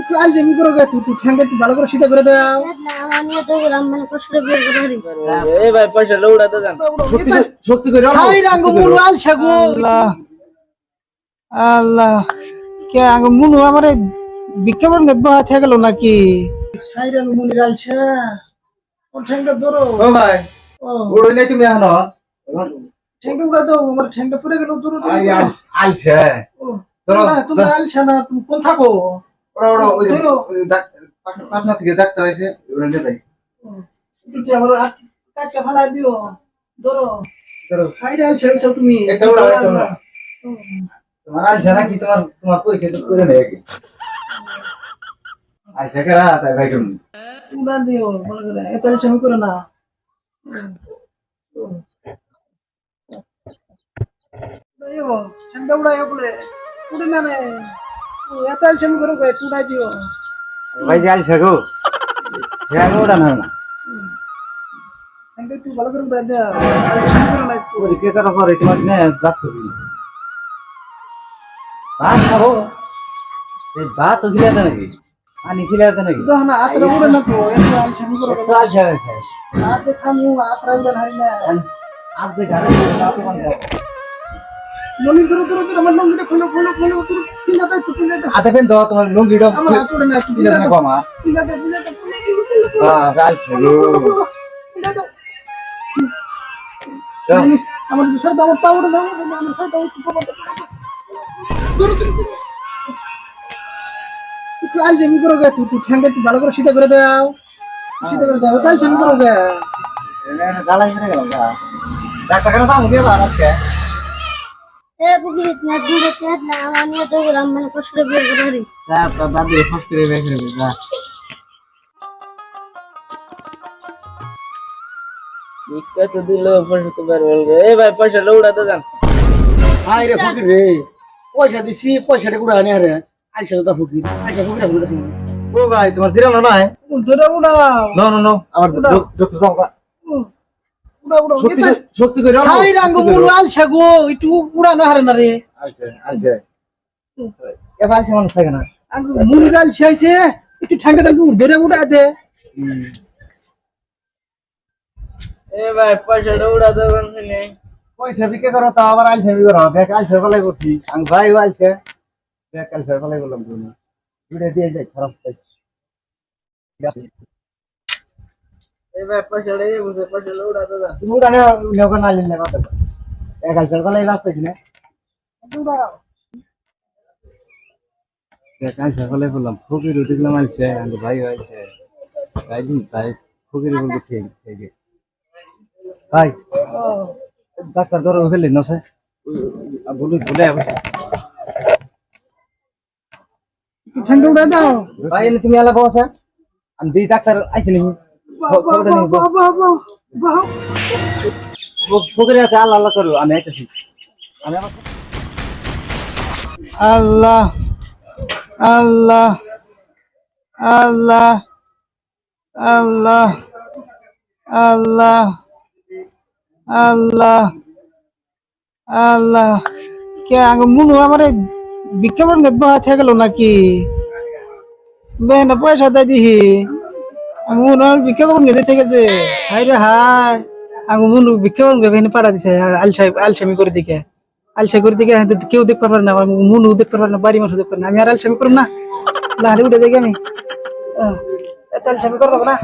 একটু আল জমি করো গে তুই একটু ভালো করে সিধা করে দাও। তো মানে কষ্ট করে বের করে এই ভাই পয়সা যান। শক্তি করে- হাই রাঙ্গ মুনু। আল ছাগো। আল্লাহ। আল্লাহ। কে আঙ্গ মুনু আমারে বিজ্ঞাপন গেদ হাতে গেল নাকি? হাই রাঙ্গ মুনি আলছা ও ঠ্যাঙ্গা ধরো। ও ভাই ও। ওড়ই নাই তুমি এখনও? ঠ্যাঙ্গা উড়া দাও আমার ঠ্যাঙ্গা পড়ে গেল ধরো আই। আল- আলছে ও, তুমি আলছা না তুমি কোন থাকো? ওরা ওরা ওই পাটনা থেকে ডাক্তার আছে ওরা নিয়ে যাই ফালা দিও? ধরো। ধরো। তুমি। একটা উড়াও, একটা। তোমার তোমার তোমার পরীক্ষা তো করে ভাই কেমন উড়া দিও ভালো করে। এত আমি করে না। উড়াইও ঠান্ডা উড়াইও বলে। উড়ে না ও, এত আলছা আমি করে কয়ে উড়াই দিও। ভাই যে আলছে গো। হ্যাঁ ওটা না। না একটু ভালো করে আলছা আমি করে না একটু। পরীক্ষা করার পরে তোমার নে দাঁত করবি ভাত খাব। এই ভাত তো খিলাতে নাকি? পানি খিলাতে নাকি? দেখো না আতরা উড়ে না তো এত আলছা আমি করে একটু খায় হাতে খামু আতরা উড়ে হারি না। আজ যে গাড়ি দাঁত ধরো ধরো ধরো আমার লঙ্গিটা খুলো খুলো খুলো খুলো পিনা দাও একটু পিনা দাও। হাতে পেন দাও তোমার লুঙ্গিটা আমার হাত উড়ে না একটু খিলাতে পিনা না দাও। কমা পিনা দাও পিনা দাও পিনা দাও, পিনা দাও বাহ আলছে গো। পিনা দাও দাও। আমার স্যার দাও পাউডার দাও আমার স্যার দাও একটু পাউডার দাও। ধরো ধরো ধরো একটু আল জমি করো গে তুই তুই একটু ভালো করে সিধা করে দাও। সিধা করে দাও তাহলে জমি করো গে জ্বালাই মেরে গেলাম ডাক্তার কেন দাম দিয়ে আজকে। ভিক্ষা তো দিল পয়সা তো গে। এই ভাই পয়সা লৌড়াতে যান হাই রে ফকির রে পয়সা দিছি পয়সাটা কুড়া আনে রে আলসা তো ফকির আলসা ফকির আছে ও ভাই তোমার জিরানো নাই ধরে উড়াও নো নো নো আমার ডক্টর যাও গা করে- হাই রাঙ্গ। আল ছাগো একটু উড়ানো হারে না রে। আলছে আলছে এ আলছে মানুষ থাকে না। একটু ঠান্ডা ধরে উড়া দে। এই ভাই পয়সাটা উড়াতে যান শুনে পয়সা বিক্রি করো তা আবার আলছে বিক্রি করো। দেখ আলছে বেলায় করছি। আমি ভাই আলছে দেখ আলছে বেলায় করলাম তুমি দিয়ে যাই খারাপ তাই এই ভাই পয়সাটা এই বুঝে পয়সা লৌড়াতে যান তুমি উড়ানে নৌকা না নিলে কথা এক আলছে বেলায় রাস্তা কিনে আলছে বেলায় করলাম ফকির দেখলাম আলছে আমি ভাই আলছে তাই দিন তাই ফকির বলতে ঠিক ঠিক ভাই ডাক্তার ধরো ফেললি না স্যার বলি ভুলে আসছে ঠান্ডা উড়া দাও ভাই তুমি এলা বসা আমি দিই ডাক্তার আইছে নি খবরটা নেই বাহ বাহ বাহ বাহ ফকির আছে আল্লাহ আল্লাহ করো আমি আইতেছি। আমি আমার আল্লাহ আল্লাহ আল্লাহ আল্লাহ আল্লাহ আল্লাহ আল্লাহ। কে আঙ্গ মুনু আমারে বিজ্ঞাপন গেদ হাতে গেল নাকি? বেন পয়সা দেয় দিহি। মুনু আমার বিজ্ঞাপন গেদে থেকেছে হাই রে হাই আঙ্গ মুনু বিজ্ঞাপন গে বেন পাড়া দিছে, আলসাই, আলসামি করে দিকে। আলসা করে দিকে কেউ দেখতে পারবে না আমার মুনু দেখতে পারবে না বাড়ি মানুষ দেখতে পারবে না। আমি আর আলসামি করব না। লাহারি উঠে যাই আমি। এত আলসামি করে দেবো না।